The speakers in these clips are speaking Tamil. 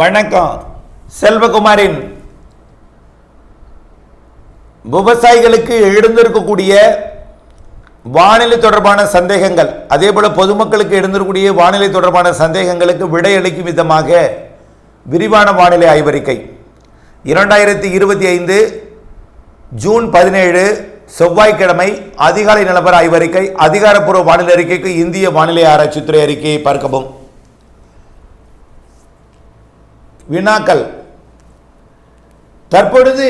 வணக்கம். செல்வகுமாரின் விவசாயிகளுக்கு எழுந்திருக்கக்கூடிய வானிலை தொடர்பான சந்தேகங்கள் அதே போல பொதுமக்களுக்கு எழுந்திருக்கக்கூடிய வானிலை தொடர்பான சந்தேகங்களுக்கு விடையளிக்கும் விதமாக விரிவான வானிலை ஆய்வறிக்கை. இரண்டாயிரத்தி இருபத்தி ஐந்து ஜூன் பதினேழு செவ்வாய்க்கிழமை அதிகாலை நிலவர ஆய்வறிக்கை அதிகாரப்பூர்வ வானிலை அறிக்கைக்கு இந்திய வானிலை ஆராய்ச்சித்துறை அறிக்கையை பார்க்கவும். வினாக்கள். தற்பொழுது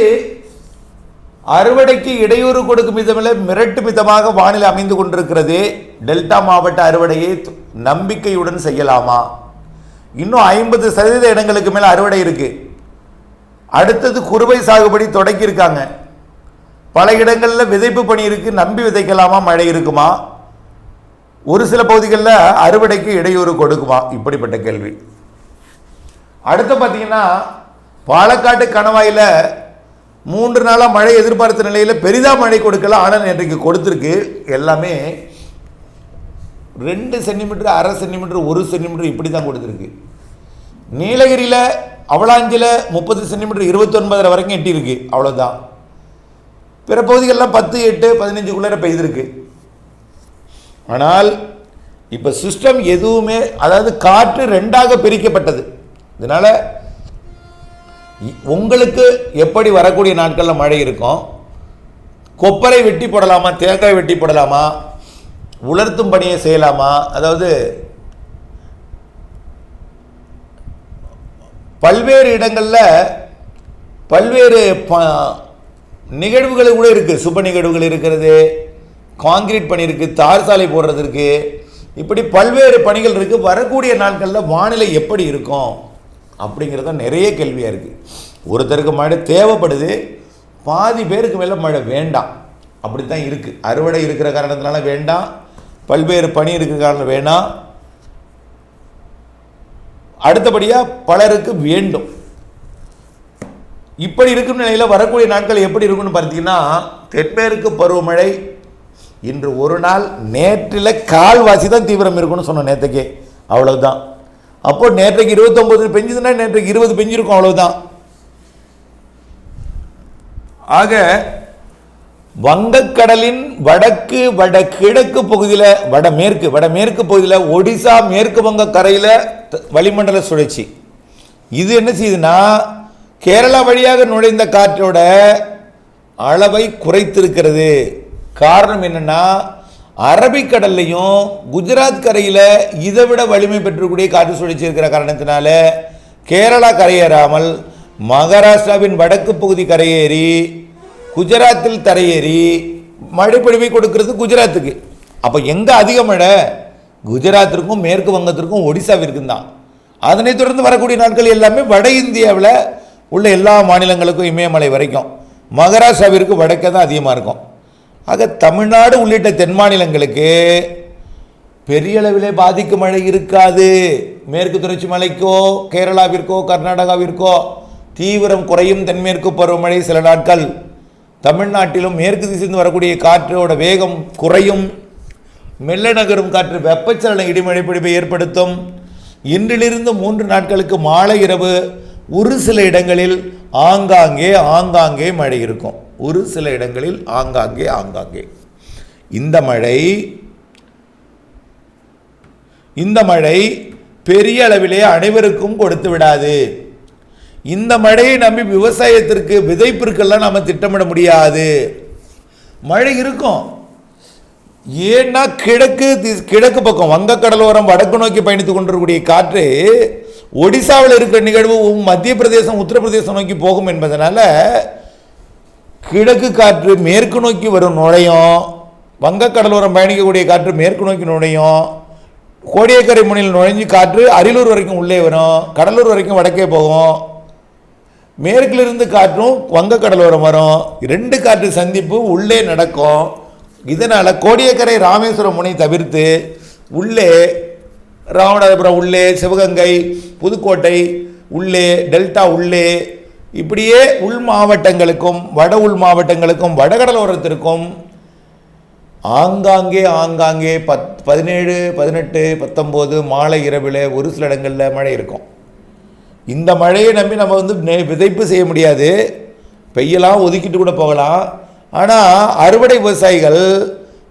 அறுவடைக்கு இடையூறு கொடுக்கும் விதமில் மிரட்டு விதமாக வானிலை அமைந்து கொண்டிருக்கிறது. டெல்டா மாவட்ட அறுவடையை நம்பிக்கையுடன் செய்யலாமா? இன்னும் ஐம்பது சதவீத இடங்களுக்கு மேலே அறுவடை இருக்கு. அடுத்தது குறுவை சாகுபடி தொடக்கியிருக்காங்க பல இடங்களில் விதைப்பு பணி இருக்கு. நம்பி விதைக்கலாமா? மழை இருக்குமா? ஒரு சில பகுதிகளில் அறுவடைக்கு இடையூறு கொடுக்குமா? இப்படிப்பட்ட கேள்வி. அடுத்து பார்த்தீங்கன்னா பாலக்காட்டு கணவாயில் மூன்று நாளாக மழை எதிர்பார்த்த நிலையில் பெரிதாக மழை கொடுக்கல. ஆனால் இன்றைக்கு கொடுத்துருக்கு. எல்லாமே ரெண்டு சென்டிமீட்டர் அரை சென்டிமீட்டர் ஒரு சென்டிமீட்டர் இப்படி தான் கொடுத்துருக்கு. நீலகிரியில் அவளாஞ்சியில் முப்பது சென்டிமீட்டர் இருபத்தொன்பதரை வரைக்கும் எட்டியிருக்கு. அவ்வளோதான் பிற பகுதிகளெலாம் பத்து எட்டு பதினஞ்சுக்குள்ளே பெய்திருக்கு. ஆனால் இப்போ சிஸ்டம் எதுவுமே அதாவது காற்று ரெண்டாக பிரிக்கப்பட்டது. இதனால் இ- உங்களுக்கு எப்படி வரக்கூடிய நாட்களில் மழை இருக்கும்? கொப்பரை வெட்டி போடலாமா? தேங்காய் வெட்டி போடலாமா? உலர்த்தும் பணியை செய்யலாமா? அதாவது பல்வேறு இடங்களில் பல்வேறு ப நிகழ்வுகள் கூட இருக்குது சுப நிகழ்வுகள் இருக்கிறது காங்கிரீட் பணி இருக்குது தார் சாலை போடுறது இருக்குது இப்படி பல்வேறு பணிகள் இருக்குது வரக்கூடிய நாட்களில் வானிலை எப்படி இருக்கும்? அப்படிங்கிறது தான் நிறைய கேள்வியாக இருக்குது ஒருத்தருக்கு மழை தேவைப்படுது பாதி பேருக்கு மேலே மழை வேண்டாம். அப்படி தான் இருக்குது அறுவடை இருக்கிற காரணத்தினால வேண்டாம். பல்வேறு பணி இருக்கிற காரணம் வேணாம். அடுத்தபடியாக பலருக்கு வேண்டும். இப்படி இருக்கும் நிலையில் வரக்கூடிய நாட்கள் எப்படி இருக்கும்னு பார்த்தீங்கன்னா தென்மேற்கு பருவமழை இன்று ஒரு நாள் நேற்றில் கால்வாசி தான் தீவிரம் இருக்கும்னு சொன்னோம் நேற்றுக்கே அவ்வளோதான் அப்போ நேற்றைக்கு இருபத்தொம்பது பெஞ்சுதுன்னா நேற்றைக்கு இருபது பெஞ்சிருக்கும் அவ்வளவுதான். ஆக வங்கக்கடலின் வடக்கு வட கிழக்கு பகுதியில் வடமேற்கு வடமேற்கு பகுதியில் ஒடிசா மேற்கு வங்க கரையில் த- வளிமண்டல சுழற்சி. இது என்ன செய்யுதுன்னா கேரளா வழியாக நுழைந்த காற்றோட அளவை குறைத்திருக்கிறது. காரணம் என்னன்னா அரபிக்கடல்லையும் குஜராத் கரையில் இதை விட வலிமை பெற்றக்கூடிய காற்று சுழற்சி இருக்கிற காரணத்தினால கேரளா கரையேறாமல் மகாராஷ்டிராவின் வடக்கு பகுதி கரையேறி குஜராத்தில் தரையேறி மழைப்பொழிவை பொழிவை கொடுக்கிறது குஜராத்துக்கு. அப்போ எங்கே அதிக மழை? குஜராத்திற்கும் மேற்கு வங்கத்திற்கும் ஒடிசாவிற்கும் தான். அதனைத் தொடர்ந்து வரக்கூடிய நாட்கள் எல்லாமே வட இந்தியாவில் உள்ள எல்லா மாநிலங்களுக்கும் இமயமலை வரைக்கும். மகாராஷ்டிராவிற்கு வடக்கே தான் அதிகமாக இருக்கும். ஆக தமிழ்நாடு உள்ளிட்ட தென் மாநிலங்களுக்கு பெரிய அளவிலே பாதிக்கும் மழை இருக்காது. மேற்கு தொடர்ச்சி மலைக்கோ கேரளாவிற்கோ கர்நாடகாவிற்கோ தீவிரம் குறையும் தென்மேற்கு பருவமழை சில நாட்கள். தமிழ்நாட்டிலும் மேற்கு திசைந்து வரக்கூடிய காற்றோட வேகம் குறையும். மெல்ல நகரும் காற்று வெப்பச்சலன இடிமழை பிடிப்பை ஏற்படுத்தும். இன்றிலிருந்து மூன்று நாட்களுக்கு மாலை இரவு ஒரு சில இடங்களில் ஆங்காங்கே ஆங்காங்கே மழை இருக்கும். ஒரு சில இடங்களில் ஆங்காங்கே ஆங்காங்கே. இந்த மழை இந்த மழை பெரிய அளவிலே அனைவருக்கும் கொடுத்து விடாது. இந்த மழையை நம்பி விவசாயத்திற்கு விதைப்பிற்கெல்லாம் நம்ம திட்டமிட முடியாது. மழை இருக்கும். ஏன்னா கிழக்கு தி- கிழக்கு பக்கம் வங்கக்கடலோரம் வடக்கு நோக்கி பயணித்துக் கொண்டிருக்கக்கூடிய காற்று ஒடிசாவில் இருக்கிற நிகழ்வு மத்திய பிரதேசம் உத்தரப்பிரதேசம் நோக்கி போகும் என்பதனால கிழக்கு காற்று மேற்கு நோக்கி வரும் நுழையும். வங்கக்கடலோரம் பயணிக்கக்கூடிய காற்று மேற்கு நோக்கி நுழையும். கோடியக்கரை முனையில் நுழைஞ்சு காற்று அரியலூர் வரைக்கும் உள்ளே வரும். கடலூர் வரைக்கும் வடக்கே போகும். மேற்கிலிருந்து காற்றும் வங்கக்கடலோரம் வரும். ரெண்டு காற்று சந்திப்பு உள்ளே நடக்கும். இதனால் கோடியக்கரை ராமேஸ்வரம் முனை தவிர்த்து உள்ளே ராமநாதபுரம் உள்ளே சிவகங்கை புதுக்கோட்டை உள்ளே டெல்டா உள்ளே இப்படியே உள் மாவட்டங்களுக்கும் வட உள் மாவட்டங்களுக்கும் வடகடலோரத்திற்கும் ஆங்காங்கே ஆங்காங்கே பத் பதினேழு பதினெட்டு பத்தொம்போது மாலை இரவில் ஒரு சில இடங்களில் மழை இருக்கும். இந்த மழையை நம்பி நம்ம வந்து விதைப்பு செய்ய முடியாது. பெய்யலாம் ஒதுக்கிட்டு கூட போகலாம். ஆனால் அறுவடை விவசாயிகள்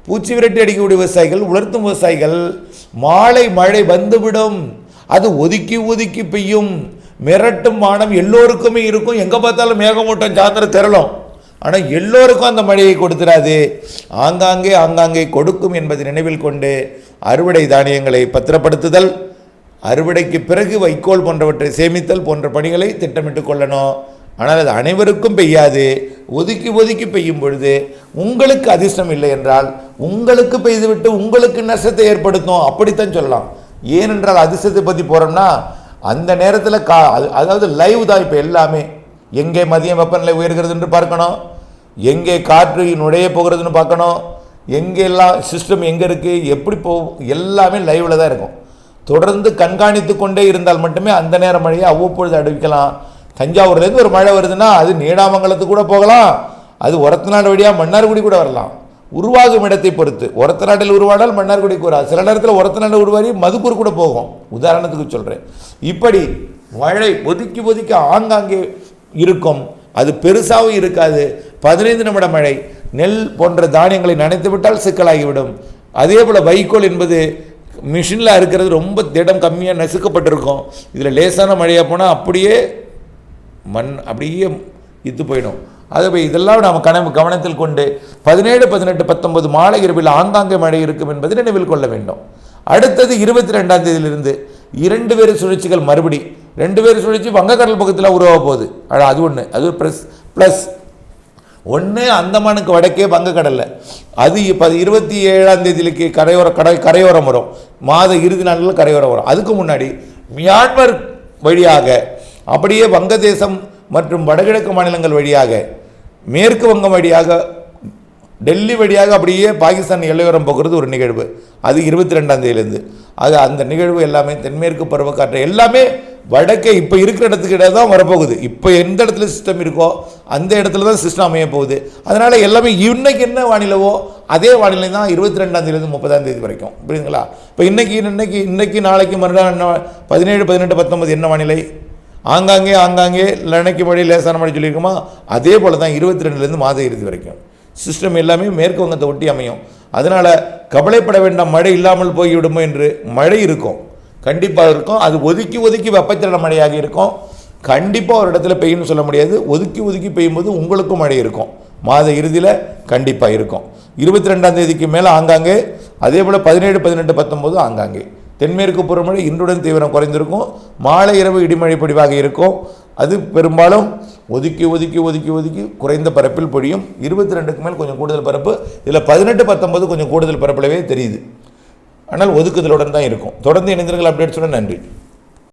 பூச்சி விரட்டி அடிக்கக்கூடிய விவசாயிகள் உலர்த்தும் விவசாயிகள் மாலை மழை வந்துவிடும். அது ஒதுக்கி ஒதுக்கி பெய்யும். மிரட்டும் வானம் எல்லோருக்குமே இருக்கும். எங்கே பார்த்தாலும் மேகமூட்டம் சாயந்தரம் திரளும். ஆனால் எல்லோருக்கும் அந்த மழையை கொடுத்துடாது. ஆங்காங்கே ஆங்காங்கே கொடுக்கும் என்பதை நினைவில் கொண்டு அறுவடை தானியங்களை பத்திரப்படுத்துதல் அறுவடைக்கு பிறகு வைக்கோல் போன்றவற்றை சேமித்தல் போன்ற பணிகளை திட்டமிட்டு கொள்ளணும். ஆனால் அது அனைவருக்கும் பெய்யாது. ஒதுக்கி ஒதுக்கி பெய்யும் பொழுது உங்களுக்கு அதிர்ஷ்டம் இல்லை என்றால் உங்களுக்கு பெய்துவிட்டு உங்களுக்கு நஷ்டத்தை ஏற்படுத்தும். அப்படித்தான் சொல்லலாம். ஏனென்றால் அதிர்ஷ்டத்தை பற்றி போகிறோம்னா அந்த நேரத்தில் கா அது- அதாவது லைவ் தான் இப்போ எல்லாமே. எங்கே மதியம் வெப்பநிலை உயர்கிறதுன்னு பார்க்கணும். எங்கே காற்று நுழைய போகிறதுன்னு பார்க்கணும். எங்கே எல்லாம் சிஸ்டம் எங்கே இருக்குது எப்படி போ எல்லாமே லைவில் தான் இருக்கும். தொடர்ந்து கண்காணித்து கொண்டே இருந்தால் மட்டுமே அந்த நேர மழையை அவ்வப்பொழுது அறிவிக்கலாம் தஞ்சாவூர்லேருந்து ஒரு மழை வருதுன்னா அது நீடாமங்கலத்துக்கு கூட போகலாம். அது ஒரத்தநாடு வழியாக மன்னார்குடி கூட வரலாம். உருவாகும் இடத்தை பொறுத்து. ஒரத்த நாட்டில் உருவானால் மன்னார்குடிக்கு வராது. சில நேரத்தில் ஒரத்தநாடு உருவாகி மதுக்கூர் கூட போகும். உதாரணத்துக்கு சொல்கிறேன் இப்படி மழை ஒதுக்கி ஒதுக்கி ஆங்காங்கே இருக்கும். அது பெருசாகவும் இருக்காது. பதினைந்து நிமிட மழை. நெல் போன்ற தானியங்களை நனைத்து விட்டால் சிக்கலாகிவிடும். அதே போல் வைக்கோல் என்பது மிஷினில் இருக்கிறது ரொம்ப திடம் கம்மியாக நசுக்கப்பட்டிருக்கும். இதில் லேசான மழையாக போனால் அப்படியே மண் அப்படியே இத்து போயிடும். ஆகவே இதெல்லாம் நாம் கனவு கவனத்தில் கொண்டு பதினேழு பதினெட்டு பத்தொன்பது மாலை இரவில் ஆங்காங்கே மழை இருக்கும் என்பதை நினைவில் கொள்ள வேண்டும். அடுத்தது இருபத்தி ரெண்டாம் தேதியிலிருந்து இரண்டு பேர் சுழற்சிகள் மறுபடி ரெண்டு பேர் சுழற்சி வங்கக்கடல் பக்கத்தில் உருவாக போகுது. ஆனால் அது ஒன்று அது ப்ளஸ் ப்ளஸ். ஒன்று அந்தமானுக்கு வடக்கே வங்கக்கடலில். அது இப்போ இருபத்தி ஏழாம் தேதியிலுக்கு கரையோர கடை கரையோரம் வரும். மாத இறுதி நாட்களில் கரையோரம் வரும். அதுக்கு முன்னாடி மியான்மர் வழியாக அப்படியே வங்கதேசம் மற்றும் வடகிழக்கு மாநிலங்கள் வழியாக மேற்கு வங்கம் வழியாக டெல்லி வழியாக அப்படியே பாகிஸ்தான் எல்லையோரம் போகிறது ஒரு நிகழ்வு. அது இருபத்தி ரெண்டாம் தேதியிலேருந்து. அது அந்த நிகழ்வு எல்லாமே தென்மேற்கு பருவக்காற்று எல்லாமே வடக்கே இப்போ இருக்கிற இடத்துக்கு இடம் தான் வரப்போகுது. இப்போ எந்த இடத்துல சிஸ்டம் இருக்கோ அந்த இடத்துல தான் சிஸ்டம் அமைய போகுது. அதனால் எல்லாமே இன்றைக்கி என்ன வானிலவோ அதே வானிலை தான் இருபத்தி ரெண்டாம் தேதியிலேருந்து முப்பதாம் தேதி வரைக்கும். புரியுதுங்களா? இப்போ இன்னைக்கு இன்னைக்கு இன்னைக்கு நாளைக்கு மறுநாள் என்ன பதினேழு பதினெட்டு பத்தொன்பது என்ன வானிலை? ஆங்காங்கே ஆங்காங்கே லனைக்கு மழை லேசான மழை சொல்லியிருக்குமா? அதே போல் தான் இருபத்தி ரெண்டுலேருந்து மாத இறுதி வரைக்கும். சிஸ்டம் எல்லாமே மேற்கு வங்கத்தை ஒட்டி அமையும். அதனால் கவலைப்பட வேண்டாம் மழை இல்லாமல் போய்விடுமோ என்று மழை இருக்கும். கண்டிப்பாக இருக்கும். அது ஒதுக்கி ஒதுக்கி வெப்பச்சலன மழையாக இருக்கும். கண்டிப்பாக ஒரு இடத்துல பெய்யும்னு சொல்ல முடியாது. ஒதுக்கி ஒதுக்கி பெய்யும்போது உங்களுக்கும் மழை இருக்கும். மாத இறுதியில் கண்டிப்பாக இருக்கும். இருபத்தி ரெண்டாம் தேதிக்கு மேலே ஆங்காங்கே அதே போல் பதினேழு பதினெட்டு பத்தொம்போது ஆங்காங்கே. தென்மேற்கு பருவமழை இன்றுடன் தீவிரம் குறைந்திருக்கும். மாலை இரவு இடிமழை பொடிவாக இருக்கும். அது பெரும்பாலும் ஒதுக்கி ஒதுக்கி ஒதுக்கி ஒதுக்கி குறைந்த பரப்பில் பொழியும். இருபத்தி ரெண்டுக்கு மேல் கொஞ்சம் கூடுதல் பரப்பு. இதில் பதினெட்டு பத்தொன்பது கொஞ்சம் கூடுதல் பரப்பளவே தெரியுது. ஆனால் ஒதுக்குதலுடன் தான் இருக்கும். தொடர்ந்து இணைந்திருங்கள். அப்டேட்ஸுடன் நன்றி.